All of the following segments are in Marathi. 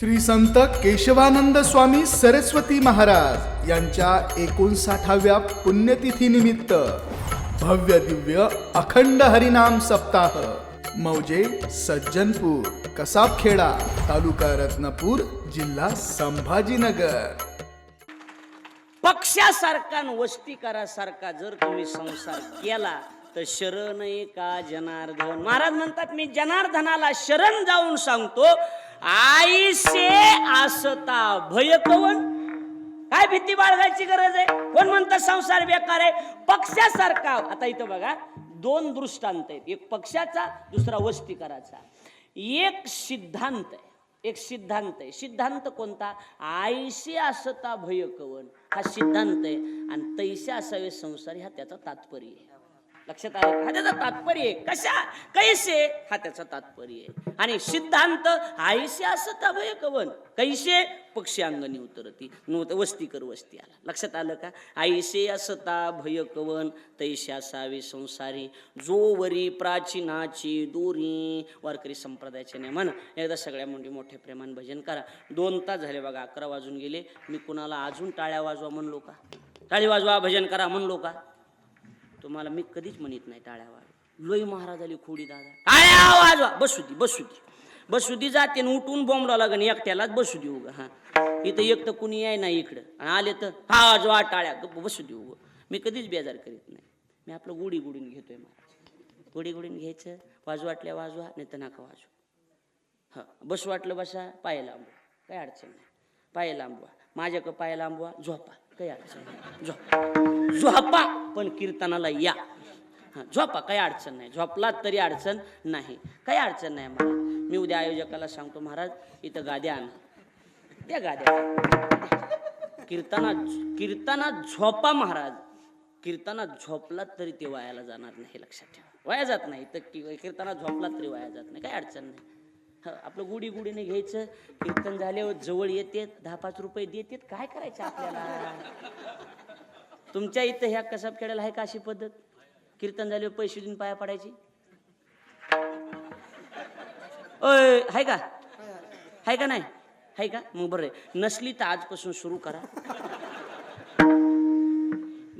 श्री संत केशवानंद स्वामी सरस्वती महाराज यांच्या एकोणसाठाव्या पुण्यतिथीनिमित्त भव्य दिव्य अखंड हरिनाम सप्ताह मौजे सज्जनपूर कसाबखेडा तालुका रत्नापूर जिल्हा संभाजीनगर. पक्षासारखा आणि वस्तीकारासारखा जर तुम्ही संसार केला तर शरण एका जनार्दन. महाराज म्हणतात मी जनार्दनाला शरण जाऊन सांगतो आईसे आसता भय कवन काय भीती बाळगायची गरज आहे? कोण म्हणतं संसार बेकार आहे? पक्षासारखा. आता इथं बघा दोन दृष्टांत आहेत. एक पक्षाचा दुसरा वस्तिकाराचा. एक सिद्धांत आहे. एक सिद्धांत आहे. सिद्धांत कोणता? आयशी असता भय कवन हा सिद्धांत आहे. आणि तैसे असावे संसार हा त्याचा तात्पर्य आहे. लक्षात आलं हा त्याचा तात्पर्य आहे. कशा? कैसे? हा त्याचा तात्पर्य आहे. आणि सिद्धांत आईसे असता अभय कवन. कैसे? पक्षी अंगणी उतरती. नव्हतं वस्ती कर वस्ती आला. लक्षात आलं का? आईसे असता भय कवन. तैसे असावे संसारी. जोवरी प्राचीनाची दोरी. वारकरी संप्रदायाचे नियमन एकदा सगळ्या मुंडी मोठ्या प्रेमान भजन करा. दोन तास झाले बघा अकरा वाजून गेले. मी कुणाला अजून टाळ्या वाजवा म्हणलो का? टाळी वाजवा भजन करा म्हणलो का? तुम्हाला मी कधीच म्हणत नाही टाळ्या वाजवा लोई महाराज आली खोडी दादा. टाळ्या वाजवा. बसू दी बसू दी बसू दी जाते उठून बोंबला लागण एकट्यालाच बसू दे उगा हा. इथं एक तर कुणी याय नाही इकडं. आणि आले तर हा वाजवा टाळ्या बसू दे उगं. मी कधीच बेजार करीत नाही. मी आपलं गुढी गुडून घेतोय महाराज. गुढी गुडून घ्यायचं. वाजू वाटल्या वाजवा नाही तर नका वाजू. हा बस वाटलं बसा पाय लांबवा. काही अडचण नाही. पाय लांबवा. माझ्याकडं पाय लांबवा झोपा. काही अडचण नाही. झोपा. झोपा. पण कीर्तनाला या. झोपा काही अडचण नाही. झोपलात तरी अडचण नाही. काही अडचण नाही महाराज मी उद्या आयोजकाला सांगतो महाराज इथं गाद्या आणा. त्या गाद्या. कीर्तना कीर्तना झोपा महाराज. कीर्तना झोपलात तरी ते वायाला जाणार नाही लक्षात ठेवा. वाया जात नाही. तर कीर्तना झोपलात तरी वाया जात नाही. काही अडचण नाही. आपलं गुढी गुढीने घ्यायचं. कीर्तन झाल्यावर जवळ येते दहा पाच रुपये देतेत. काय करायचं आपल्याला? तुमच्या इथं ह्या कसाब खेळायला आहे का अशी पद्धत? कीर्तन झाल्यावर पैसे देऊन पाया पडायची? ओय हाय का? हाय का नाही? हाय का? मग बरं आहे. नसली तर आजपासून सुरू करा.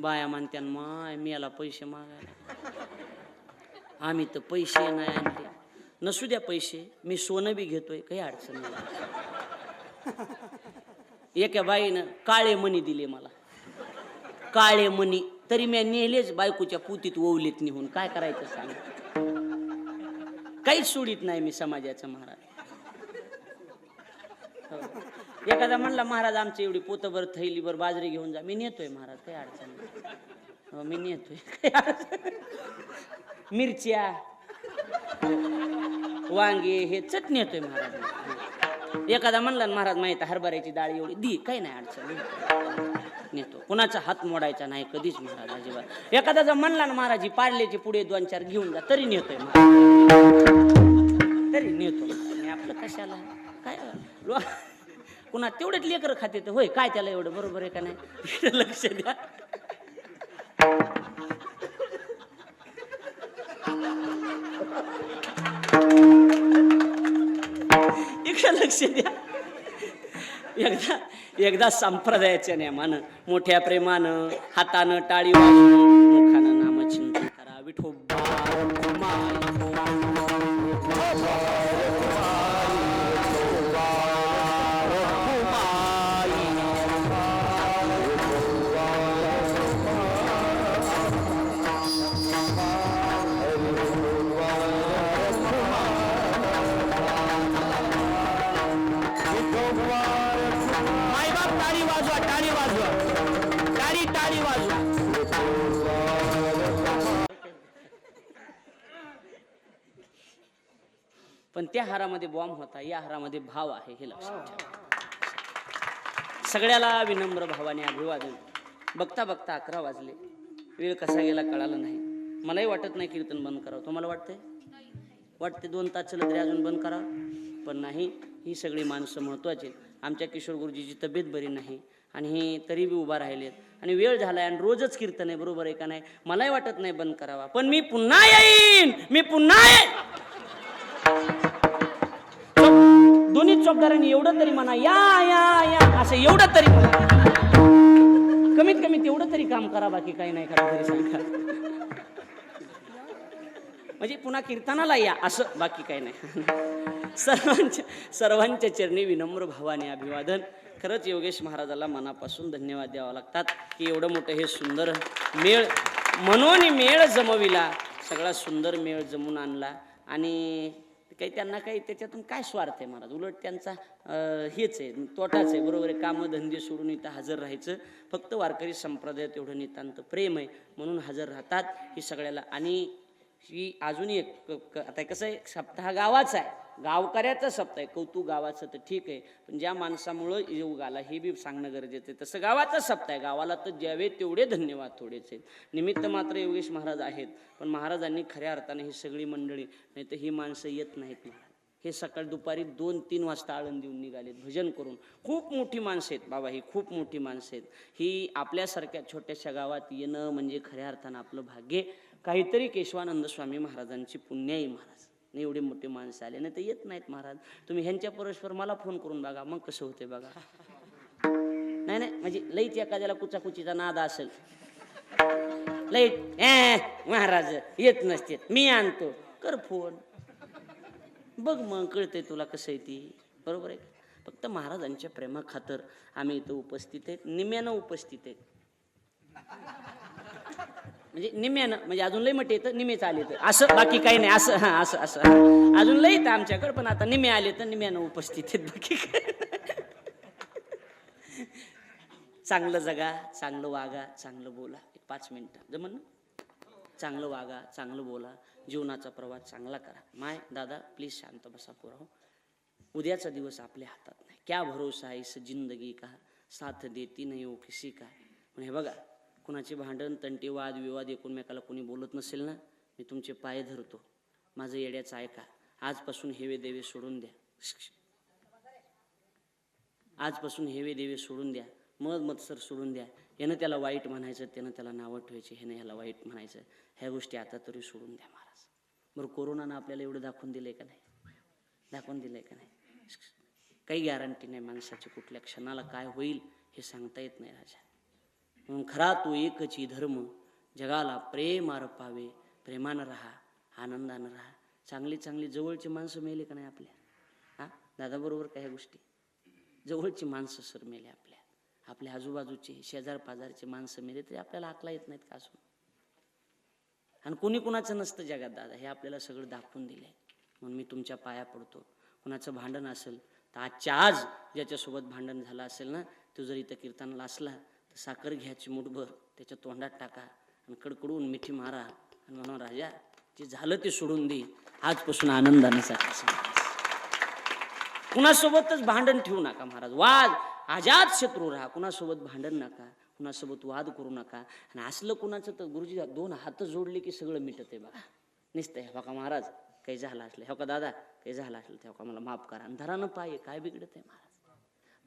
बाया म्हणत्यान माय मी याला पैसे मागायला आम्ही तर पैसे नाही आणले. नसू द्या पैसे मी सोनं बी घेतोय काही अडचण नाही. एका बाईनं काळे मणी दिले मला. काळे मणी तरी मी नेलेच बायकोच्या पुतीत ओवलीत निहून. काय करायचं सांग? काहीच सोडित नाही मी समाजाचं महाराज. हो. एखादा म्हणला महाराज आमची एवढी पोतभर थैलीभर बाजरी घेऊन जा. मी नेतोय महाराज काही अडचण नाही. हो मी नेतोय. मिरच्या वांगे हे चटणी येतोय महाराज. एखादा म्हणला महाराज माहिती आहे, हरभऱ्याची डाळ एवढी दी. काही नाही अडचण. नेतो. कुणाचा हात मोडायचा नाही कधीच महाराज अजिबात. एखादा जर म्हणला ना महाराजी पार्लेचे पुढे दोन चार घेऊन जा तरी नेतोय तरी नेतो. आपलं कशाला? काय? लो- कुणा तेवढेच लेकर खाते तर होय काय त्याला एवढं? बरोबर आहे का नाही? लक्ष द्या. इकडे लक्ष द्या. एकदा एकदा संप्रदायाच्या नियमानं मोठ्या प्रेमानं हातानं टाळी वाजवून मुखानं नामचिंतन करा विठोबा हारामध्ये बॉम्ब होता या हारामध्ये भाव आहे हे लक्षात ठेवा. सगळ्याला विनम्र भावाने अभिवादन. बघता बघता अकरा वाजले. वेळ कसा गेला कळालं नाही. मलाही वाटत नाही कीर्तन बंद करावं. तुम्हाला वाटतंय? वाटते दोन तास चलत तरी अजून बंद करा. पण नाही ही सगळी माणसं महत्त्वाची आमच्या किशोर गुरुजीची तब्येत बरी नाही आणि हे तरी बी उभा राहिलेत. आणि वेळ झालाय आणि रोजच कीर्तन आहे बरोबर आहे का नाही? मलाही वाटत नाही बंद करावा. पण मी पुन्हा येईन! मी पुन्हा येईन! दोन्ही एवढं तरी म्हणा या या या असं एवढं तरी म्हणा. कमीत कमी तेवढं तरी काम करा बाकी काही नाही करा तरी सांगा. म्हणजे पुन्हा कीर्तनाला या असं बाकी काही नाही. सर्वांच्या सर्वांच्या चरणी विनम्र भावाने अभिवादन. खरंच योगेश महाराजाला मनापासून धन्यवाद द्यावा लागतात की एवढं मोठं हे सुंदर मेळ मनोनी मेळ जमविला. सगळा सुंदर मेळ जमून आणला. आणि काही त्यांना काही त्याच्यातून काय स्वार्थ आहे महाराज? उलट त्यांचा अं, हेच आहे तोटाच आहे. बरोबर आहे कामं धंदे सोडून इथं हजर राहायचं. फक्त वारकरी संप्रदायात एवढं नितांत प्रेम आहे म्हणून हजर राहतात. ही सगळ्याला आणि ही अजूनही एक क- आता कसं आहे सप्ताह गावाचा आहे. गावकऱ्याचा सप्ताह आहे. कौतुक गावाचं तर ठीक आहे. पण ज्या माणसामुळं योग आला हे बी सांगणं गरजेचं आहे. तसं गावाचा सप्ताह आहे. गावाला तर ज्यावे तेवढे धन्यवाद थोडेच आहेत निमित्त मात्र योगेश महाराज आहेत. पण महाराजांनी खऱ्या अर्थाने ही सगळी मंडळी नाही तर ही माणसं येत नाहीत महाराज हे सकाळी दुपारी दोन तीन वाजता आळंद देऊन निघालेत. भजन करून. खूप मोठी माणसं आहेत बाबा ही. खूप मोठी माणसं आहेत. ही आपल्यासारख्या छोट्याशा गावात येणं म्हणजे खऱ्या अर्थानं आपलं भाग्य. काहीतरी केशवानंद स्वामी महाराजांची पुण्याई महाराज. नाही एवढे मोठे माणसं आले नाही तर येत नाहीत महाराज. तुम्ही ह्यांच्या परस्पर मला फोन करून बघा. मग कसं होते बघा. नाही नाही म्हणजे लईच एखाद्याला कुचाकुचीचा नाद असेल. लईट ए महाराज येत नसते. मी आणतो. कर फोन बघ मग कळते तुला कसं आहे ती. बरोबर आहे फक्त महाराजांच्या प्रेमाखातर आम्ही इथं उपस्थित आहेत. निम्यानं उपस्थित आहेत. म्हणजे निम्यानं म्हणजे अजून लई मटे येतं निमेच आले तर असं बाकी काही नाही असं हां असं असं. अजून लई येतं आमच्याकडे पण आता निम्मे आले तर निम्यानं उपस्थित आहेत बाकी चांगलं जगा चांगलं वागा चांगलं बोला. एक पाच मिनटं. जमन चांगलं वागा चांगलं बोला. जीवनाचा प्रवास चांगला करा. माय दादा प्लीज शांत बसा पुराव हो. उद्याचा दिवस आपल्या हातात नाही. क्या भरोसा है इस जिंदगी का? साथ देती नाही हो किसी का? हे बघा कुणाचे भांडण तंटी वाद विवाद एकूणमेकाला कोणी बोलत नसेल ना मी तुमचे पाय धरतो. माझं येड्याचं ऐका. आजपासून हेवे देवे सोडून द्या. आजपासून हेवे देवे सोडून द्या. मध मत्सर सोडून द्या. यानं त्याला वाईट म्हणायचं त्यानं त्याला नावं ठेवायचे ह्यानं ह्याला वाईट म्हणायचं. ह्या गोष्टी आता तरी सोडून द्या महाराज. बरं कोरोनानं आपल्याला एवढं दाखवून दिलंय का नाही? दाखवून दिलंय का नाही? काही गॅरंटी नाही माणसाची कुठल्या क्षणाला काय होईल हे सांगता येत नाही राजा. म्हणून खरा तो एकची धर्म जगाला प्रेम अर्पावे प्रेमानं राहा आनंदानं राहा. चांगली चांगली जवळची माणसं मेले का नाही आपल्या? हा? दादाबरोबर काही काय गोष्टी? जवळची माणसं सर मेले आपल्या. आपल्या आजूबाजूचे शेजार पाजारचे माणसं मेले तरी आपल्याला आकला येत नाहीत का असून आणि कोणी कुणाचं नसतं जगात दादा. हे आपल्याला सगळं दाखवून दिलंय. म्हणून मी तुमच्या पाया पडतो. कुणाचं भांडण असेल तर आजच्या आज ज्याच्यासोबत भांडण झालं असेल ना तो जर इथं कीर्तनाला असला तर साखर घ्यायची मुठभर त्याच्या तोंडात टाका आणि कडकडून मिठी मारा आणि म्हणा राजा जे झालं ते सोडून दे. आजपासून आनंदाने साखर कुणासोबतच भांडण ठेवू नका महाराज. वाद. आजाद शत्रू राहा. कुणासोबत भांडण नका. कुणासोबत वाद करू नका. आणि असलं कुणाचं तर गुरुजी दोन हात जोडले की सगळं मिटत आहे बघा. निसतंय. हो हे बघा महाराज? काही झालं असलं. हे का दादा? काही झालं असलं तेव्हा हो का? मला माफ करा. अंधारानं पाय काय बिघडत आहे महाराज?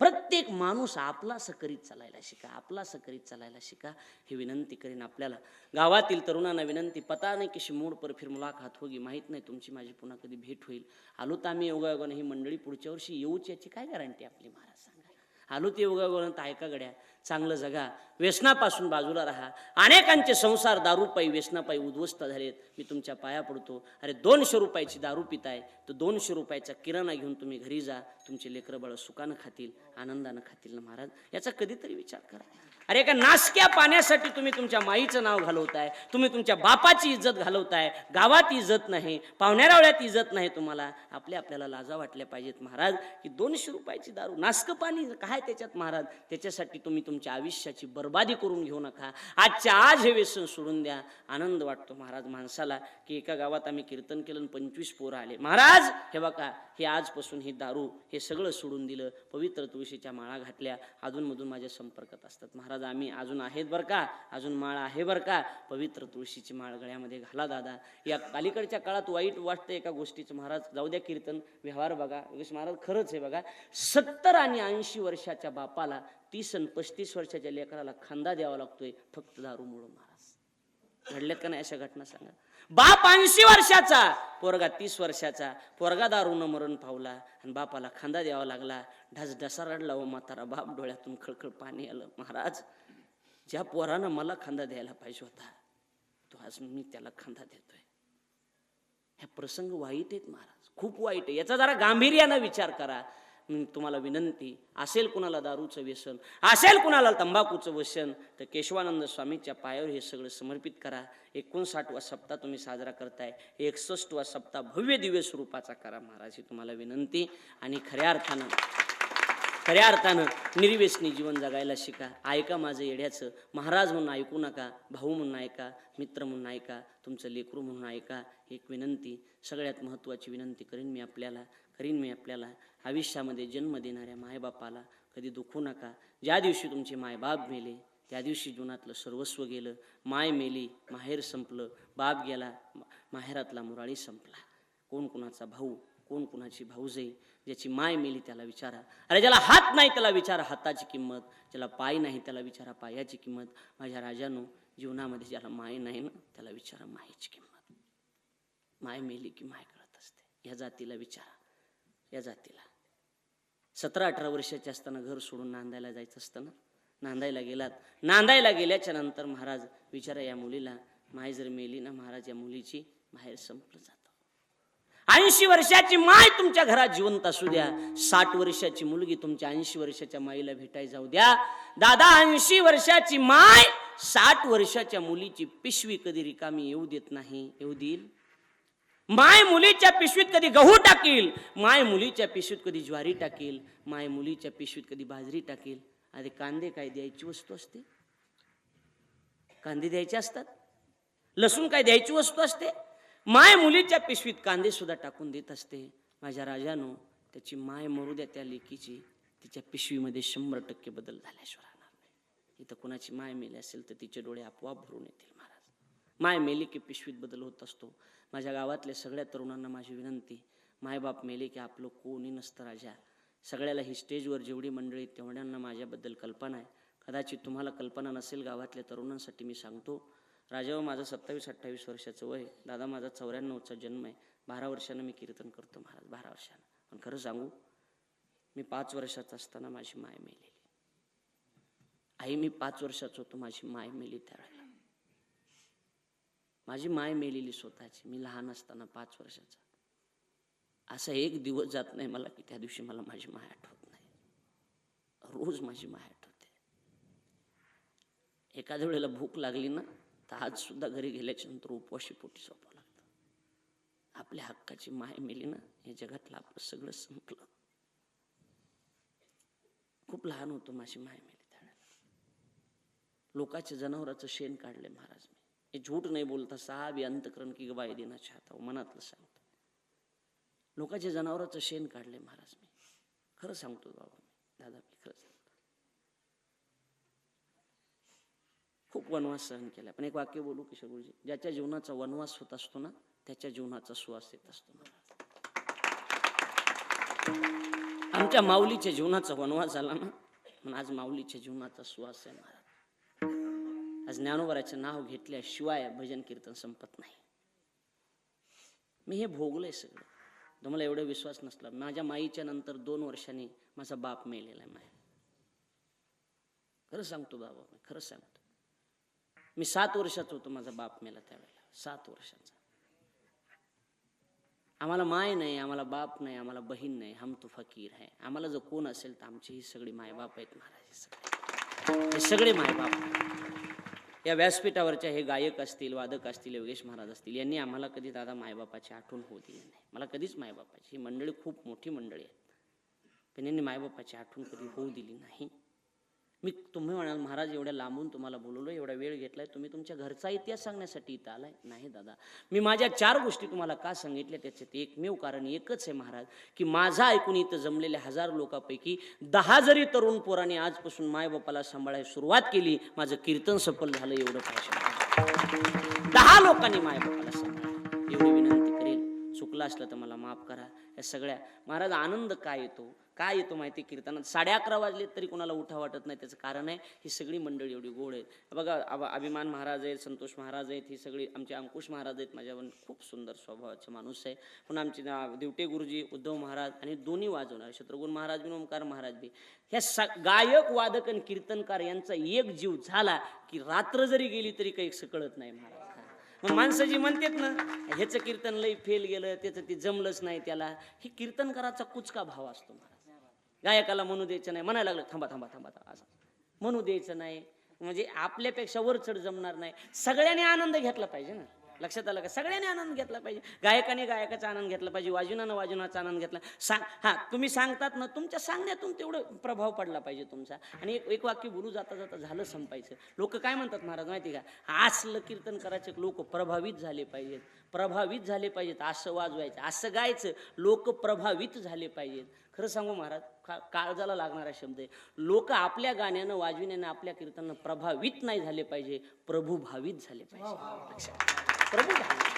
प्रत्येक माणूस आपला सकरीत चालायला शिका आपला सकरीत चालायला शिका ही विनंती करीन आपल्याला. गावातील तरुणांना विनंती पता नाही कशी मोड पर फिर मुलाखत होगी माहीत नाही तुमची माझी पुन्हा कधी भेट होईल. आलो तर आम्ही योगायोगानं ही मंडळी पुढच्या वर्षी येऊच याची काय गॅरंटी आपली महाराज सांगा. आलो ते योगायोगानं तर ऐका गड्या चांगलं जगा. व्यसनापासून बाजूला राहा. अनेकांचे संसार दारूपायी व्यसनापायी उद्ध्वस्त झालेत. मी तुमच्या पाया पडतो. अरे दोनशे रुपयाची दारू पिताय. तर दोनशे रुपयाचा किराणा घेऊन तुम्ही घरी जा. तुमचे लेकरं बाळ सुखानं खातील आनंदानं खातील ना महाराज? याचा कधीतरी विचार करा. अरे एका नासक्या पाण्यासाठी तुम्ही तुमच्या माईचं नाव घालवताय. तुम्ही तुमच्या बापाची इज्जत घालवताय. गावात इज्जत नाही. पाहुण्यारावळ्यात इज्जत नाही तुम्हाला. आपल्या आपल्याला लाजा वाटल्या पाहिजेत महाराज. की दोनशे रुपयाची दारू नासकं पाणी काय त्याच्यात महाराज? त्याच्यासाठी तुम्ही तुमच्या आयुष्याची बर्बादी करून घेऊ नका. आजच्या आज हे व्यसन सोडून द्या. आनंद वाटतो महाराज माणसाला की एका गावात आम्ही कीर्तन केलं आणि पंचवीस पोरं आले. महाराज हे बघा हे आजपासून हे दारू हे सगळं सोडून दिलं. पवित्र तुळशीच्या माळा घातल्या. अजूनमधून माझ्या संपर्कात असतात. महाराज आम्ही अजून आहेत बरं का? अजून माळ आहे बरं का? पवित्र तुळशीची माळ गळ्यामध्ये घाला दादा. या अलीकडच्या काळात वाईट वाटतं एका गोष्टीचं. महाराज जाऊ द्या कीर्तन व्यवहार बघा. महाराज खरंच आहे बघा. सत्तर आणि ऐंशी वर्षाच्या बापाला तीस आणि पस्तीस वर्षाच्या लेकराला खांदा द्यावा लागतोय फक्त दारूमुळं महाराज. घडल्यात का नाही अशा घटना सांगा. बाप ऐंशी वर्षाचा पोरगा तीस वर्षाचा पोरगा दारूनं मरण पावला आणि बापाला खांदा द्यावा लागला. ढस ढसा रडला व म्हातारा बाप डोळ्यातून खळखळ पाणी आलं. महाराज ज्या पोरानं मला खांदा द्यायला पाहिजे होता तो आज मी त्याला खांदा देतोय. हे प्रसंग वाईट आहेत महाराज. खूप वाईट आहे. याचा जरा गांभीर्यानं विचार करा. तुम्हाला विनंती असेल कुणाला दारूचं व्यसन असेल कुणाला तंबाखूचं व्यसन तर केशवानंद स्वामीच्या पायावर हे सगळं समर्पित करा. एकोणसाठवा सप्ताह तुम्ही साजरा करताय. एकसष्टवा सप्ताह भव्य दिव्य स्वरूपाचा करा महाराज ही तुम्हाला विनंती. आणि खऱ्या अर्थानं खऱ्या अर्थानं निर्व्यसनी जीवन जगायला शिका. ऐका माझं येड्याचं. महाराज म्हणून ऐकू नका भाऊ म्हणून ऐका मित्र म्हणून ऐका तुमचं लेकरू म्हणून ऐका. एक विनंती सगळ्यात महत्त्वाची विनंती करीन मी आपल्याला. करीन मी आपल्याला आयुष्यामध्ये जन्म देणाऱ्या मायबापाला कधी दुखू नका. ज्या दिवशी तुमचे मायबाप मेले त्या दिवशी जीवनातलं सर्वस्व गेलं माय मेली माहेर संपलं बाप गेला माहेरातला मुराळी संपला. कोण कुणाचा भाऊ कोण कुणाची भाऊजाई ज्याची माय मेली त्याला विचारा. अरे ज्याला हात नाही त्याला विचारा हाताची किंमत. ज्याला पाय नाही त्याला विचारा पायाची किंमत. माझ्या राजानो जीवनामध्ये ज्याला माय नाही ना त्याला विचारा मायेची किंमत. माय मेली की माय कळत असते. ह्या जातीला विचारा. या जातीला. सतरा अठरा वर्षाचे असताना घर सोडून नांदायला जायचं असतं ना? नांदायला गेलात. नांदायला गेल्याच्यानंतर महाराज विचारा या मुलीला माय जर मेली ना महाराज या मुलीची बाहेर संपलं जातं. ऐंशी वर्षाची माय तुमच्या घरात जिवंत असू द्या. साठ वर्षाची मुलगी तुमच्या ऐंशी वर्षाच्या माईला भेटाय जाऊ द्या. दादा ऐंशी वर्षाची माय साठ वर्षाच्या मुलीची पिशवी कधी रिकामी येऊ देत नाही? येऊ देईल? माय मुलीच्या पिशवीत कधी गहू टाकील? माय मुलीच्या पिशवीत कधी ज्वारी टाकील? माय मुलीच्या पिशवीत कधी बाजरी टाकील? आधी कांदे काय द्यायची वस्तू असते? कांदे द्यायचे असतात? लसूण काय द्यायची वस्तू असते? माय मुलीच्या पिशवीत कांदे सुद्धा टाकून देत असते. माझ्या राजानो त्याची माय मरू द्या त्या लेकीची. तिच्या पिशवीमध्ये शंभर टक्के बदल झाल्याशिवाय राहणार नाही. इथं कुणाची माय मेली असेल तर तिचे डोळे आपोआप भरून येतील महाराज. माय मेली की पिशवीत बदल होत असतो. माझ्या गावातल्या सगळ्या तरुणांना माझी विनंती मायबाप मेले की आपलं कोणी नसतं राजा. सगळ्याला ही स्टेजवर जेवढी मंडळी तेवढ्यांना माझ्याबद्दल कल्पना आहे. कदाचित तुम्हाला कल्पना नसेल गावातल्या तरुणांसाठी मी सांगतो. राजावर माझं सत्तावीस अठ्ठावीस वर्षाचं वय दादा माझा चौऱ्याण्णवचा जन्म आहे. बारा वर्षानं मी कीर्तन करतो महाराज बारा वर्षानं. पण खरं सांगू मी पाच वर्षाचा असताना माझी माय मेलेली. आई मी पाच वर्षाचं होतो माझी माय मेली त्यावेळेला माझी माय मेलेली स्वतःची मी लहान असताना पाच वर्षाचा. असा एक दिवस जात नाही मला की त्या दिवशी मला माझी माय आठवत नाही. रोज माझी माय आठवते. एखाद्या वेळेला भूक लागली ना तर आज सुद्धा घरी गेल्याच्यानंतर उपवाशी पोटी सोपावं लागतं. आपल्या हक्काची माय मेली ना हे जगातलं आपलं सगळं संपलं. खूप लहान होतो माझी माय मेली त्यावेळेला. लोकाच्या जनावराचं शेण काढले महाराज मी. हे झूठ नाही बोलता साहाबी अंतकरण की गवाही देना चाहता हूं, मनातलं सांगतो. लोकांच्या जनावराचं शेण काढले महाराज मी. खरं सांगतो बाबा मी दादा मी खरं सांगतो. खूप वनवास सहन केला. पण एक वाक्य बोलू किशोर गुरुजी? ज्याच्या जीवनाचा वनवास होत असतो ना त्याच्या जीवनाचा सुवास येत असतो महाराज. आमच्या माऊलीच्या जीवनाचा वनवास झाला ना पण आज माऊलीच्या जीवनाचा सुवास आहे महाराज. आज ज्ञानोबराचं नाव घेतल्याशिवाय भजन कीर्तन संपत नाही. मी हे भोगलंय सगळं. तुम्हाला एवढा विश्वास नसला. माझ्या माईच्या नंतर दोन वर्षांनी माझा बाप मेलेला आहे माय. खरं सांगतो बाबा मी खरं सांगतो. मी सात वर्षाचा होतो माझा बाप मेला त्यावेळेला. सात वर्षाचा. आम्हाला माय नाही आम्हाला बाप नाही आम्हाला बहीण नाही. हम तो फकीर आहे आम्हाला जर कोण असेल तर आमची ही सगळी मायबाप आहेत महाराज. हे सगळे. सगळे मायबाप आहेत. या व्यासपीठावरच्या हे गायक असतील वादक असतील योगेश महाराज असतील यांनी आम्हाला कधी दादा मायबापाची आठवण होऊ दिली नाही. मला कधीच मायबापाची ही मंडळी खूप मोठी मंडळी आहेत. पण यांनी मायबापाची आठवण कधी होऊ दिली नाही. मी तुम्ही म्हणाल महाराज एवढ्या लांबून तुम्हाला बोलवलो एवढा वेळ घेतलाय तुम्ही तुमच्या घरचा इतिहास सांगण्यासाठी इथं आलाय? नाही दादा. मी माझ्या चार गोष्टी तुम्हाला का सांगितल्या त्याच्यात एकमेव कारण एकच आहे महाराज की माझा ऐकून इथं जमलेल्या हजार लोकांपैकी दहा जरी तरुण पोराने आजपासून मायबापाला सांभाळायला सुरुवात केली माझं कीर्तन सफल झालं एवढं पाहिजे दहा लोकांनी मायबापाला सांभाळलं एवढी विनंती. चुकलं असलं तर मला माफ करा. या सगळ्या महाराज आनंद काय येतो? काय येतो माहिती कीर्तनात? साडे अकरा वाजले तरी कोणाला उठा वाटत नाही त्याचं कारण आहे ही सगळी मंडळी एवढी गोड आहेत. बघा अभिमान महाराज आहेत संतोष महाराज आहेत ही सगळी आमचे अंकुश महाराज आहेत माझ्यावर खूप सुंदर स्वभावाचे माणूस आहे. पण आमचे ना- दिवटे गुरुजी उद्धव महाराज आणि दोन्ही वाजवणार शत्रुघ्न महाराज बी ओंकार महाराज बी. ह्या स गायक वादक आणि कीर्तनकार यांचा एक जीव झाला की रात्र जरी गेली तरी काही कळत नाही महाराज. मग माणसं जी म्हणतात ना ह्याचं कीर्तन लई फेल गेलं त्याचं ते जमलंच नाही त्याला. ही कीर्तनकाराचा कुचका भाव असतो महाराज. गायकाला म्हणू द्यायचं नाही. म्हणायला लागलं थांबा थांबा थांबा थांबा. असं. म्हणू द्यायचं नाही. म्हणजे आपल्यापेक्षा वर चढ जमणार नाही. सगळ्यांनी आनंद घेतला पाहिजे ना. लक्षात आलं का? सगळ्यांनी आनंद घेतला पाहिजे. गायकाने गायकाचा आनंद घेतला पाहिजे. वाजुनानं वाजुनाचा आनंद घेतला. सांग हां तुम्ही सांगतात ना तुमच्या सांगण्यातून तेवढं प्रभाव पडला पाहिजे तुमचा. आणि एक एक वाक्य बोलू जाता जाता झालं संपायचं. लोक काय म्हणतात महाराज माहिती का? असलं कीर्तन करायचे लोक प्रभावित झाले पाहिजेत. प्रभावित झाले पाहिजेत असं वाजवायचं असं गायचं लोक प्रभावित झाले पाहिजेत. खरं सांगू महाराज का काळजाला लागणारा शब्द आहे लोक आपल्या गाण्यानं वाजविण्यानं आपल्या कीर्तनानं प्रभावित नाही झाले पाहिजे प्रभू भावित झाले पाहिजे. प्रभू भावित.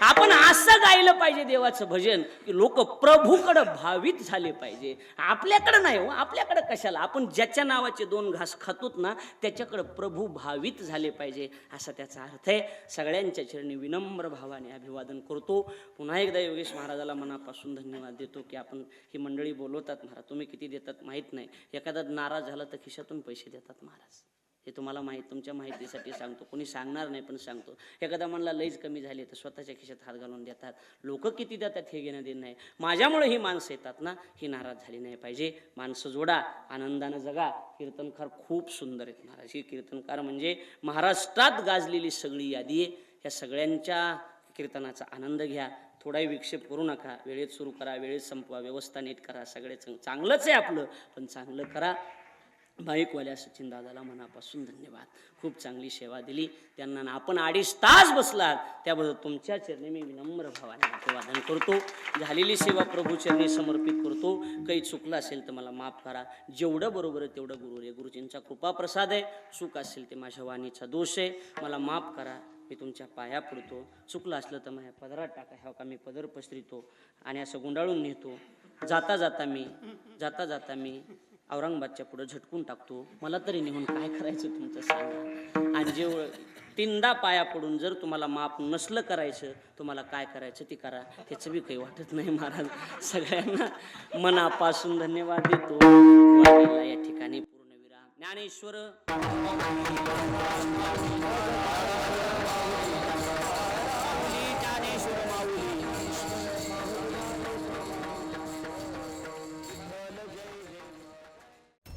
आपण असं गायलं पाहिजे देवाचं भजन की लोक प्रभूकडं भावित झाले पाहिजे. आपल्याकडं नाही हो आपल्याकडं कशाला? आपण ज्याच्या नावाचे दोन घास खातोत ना त्याच्याकडं प्रभू भावित झाले पाहिजे असा त्याचा अर्थ आहे. सगळ्यांच्या चरणी विनम्र भावाने अभिवादन करतो. पुन्हा एकदा योगेश महाराजाला मनापासून धन्यवाद देतो की आपण ही मंडळी बोलवतात महाराज तुम्ही किती देतात माहीत नाही. एखादा नाराज झाला तर खिशातून पैसे देतात महाराज. हे तुम्हाला माहीत तुमच्या माहितीसाठी सांगतो. कोणी सांगणार नाही पण सांगतो. एखादा म्हणला लईच कमी झाली तर स्वतःच्या खिशात हात घालून देतात. लोक किती देतात हे घेणं देणं नाही. माझ्यामुळे ही माणसं येतात ना ही नाराज झाली नाही पाहिजे. माणसं जोडा आनंदानं जगा. कीर्तनकार खूप सुंदर आहेत महाराज. ही कीर्तनकार म्हणजे महाराष्ट्रात गाजलेली सगळी यादी आहे. या सगळ्यांच्या कीर्तनाचा आनंद घ्या. थोडाही विक्षेप करू नका. वेळेत सुरू करा वेळेत संपवा व्यवस्था नीट करा. सगळे चांगलंच आहे आपलं पण चांगलं करा. बाईकवाल्या सचिन दादाला मनापासून धन्यवाद. खूप चांगली सेवा दिली. त्यांना ना आपण अडीच तास बसलात. त्याबद्दल तुमच्या चरणी मी विनम्र भावाने अभिवादन करतो. झालेली सेवा प्रभू चरणी समर्पित करतो. काही चुकलं असेल तर मला माफ करा. जेवढं बरोबर आहे तेवढं गुरु रे. गुरुजींचा कृपा प्रसाद आहे. चूक असेल ते माझ्या वाणीचा दोष आहे. मला माफ करा. मी तुमच्या पाया पडतो. चुकलं असलं तर माझ्या पदरात टाका. ह्या का? मी पदर पसरितो आणि असं गुंडाळून नेतो. जाता जाता मी जाता जाता मी औरंगाबादच्या पुढं झटकून टाकतो. मला तरी निघून काय करायचं तुमचं सांगा. आणि जेवढ तीनदा पाया पडून जर तुम्हाला माफ नसलं करायचं तुम्हाला काय करायचं ते करा. त्याचं बी काही वाटत नाही महाराज. सगळ्यांना मनापासून धन्यवाद देतो. या ठिकाणी पूर्णविराम ज्ञानेश्वर.